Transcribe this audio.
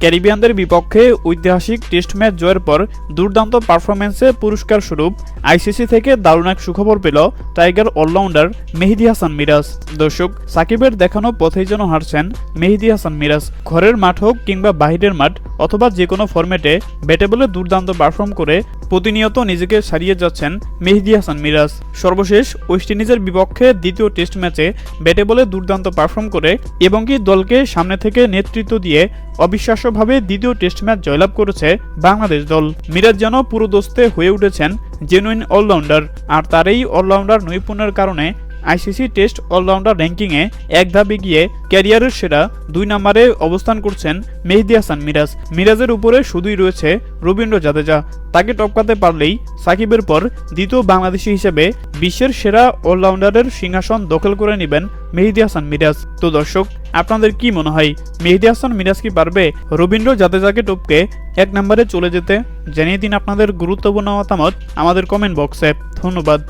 ক্যারিবিয়ানদের বিপক্ষে ঐতিহাসিক test match জয়ের পর দুর্দান্ত পারফরম্যান্সে পুরস্কার স্বরূপ আইসিসি থেকে দারুণ এক সুখবর পেল টাইগার অলরাউন্ডার মেহেদি হাসান মিরাজ। দর্শক, সাকিবের দেখানো পথেই যেন হারছেন মেহেদি হাসান মিরাজ। ঘরের মাঠ হোক কিংবা বাহিরের মাঠ অথবা যে কোনো ফরম্যাটে ব্যাটে বলে দুর্দান্ত পারফর্ম করে প্রতিনিয়ত নিজেকে সারিয়ে যাচ্ছেন মেহদি হাসান মিরাজ। সর্বশেষ ওয়েস্ট ইন্ডিজের বিপক্ষে দ্বিতীয় টেস্ট ম্যাচে ব্যাটে বলে দুর্দান্ত পারফর্ম করে এবং কি দলকে সামনে থেকে নেতৃত্ব দিয়ে অবিশ্বাস্যভাবে দ্বিতীয় টেস্ট ম্যাচ জয়লাভ করেছে বাংলাদেশ দল। মিরাজ যেন পুরোদস্তে হয়ে উঠেছেন জেনুইন অলরাউন্ডার আর তার এই অলরাউন্ডার নৈপুণ্যের কারণে আইসিসি টেস্ট অলরাউন্ডার র্যাঙ্কিংয়ে এক ধাপে গিয়ে ক্যারিয়ারের সেরা দুই নম্বরে অবস্থান করছেন মেহেদি হাসান মিরাজ। মিরাজের উপরে শুধুই রয়েছে রবীন্দ্র জাদেজা। তাকে টপকাতে পারলেই সাকিবের পর দ্বিতীয় বাংলাদেশি হিসেবে বিশ্বের সেরা অলরাউন্ডারের সিংহাসন দখল করে নেবেন মেহেদি হাসান মিরাজ। তো দর্শক, আপনাদের কি মনে হয়, মেহেদি হাসান মিরাজ কি পারবে রবীন্দ্র জাদেজাকে টপকে এক নম্বরে চলে যেতে? জানিয়ে দিন আপনাদের গুরুত্বপূর্ণ মতামত আমাদের কমেন্ট বক্সে ধন্যবাদ।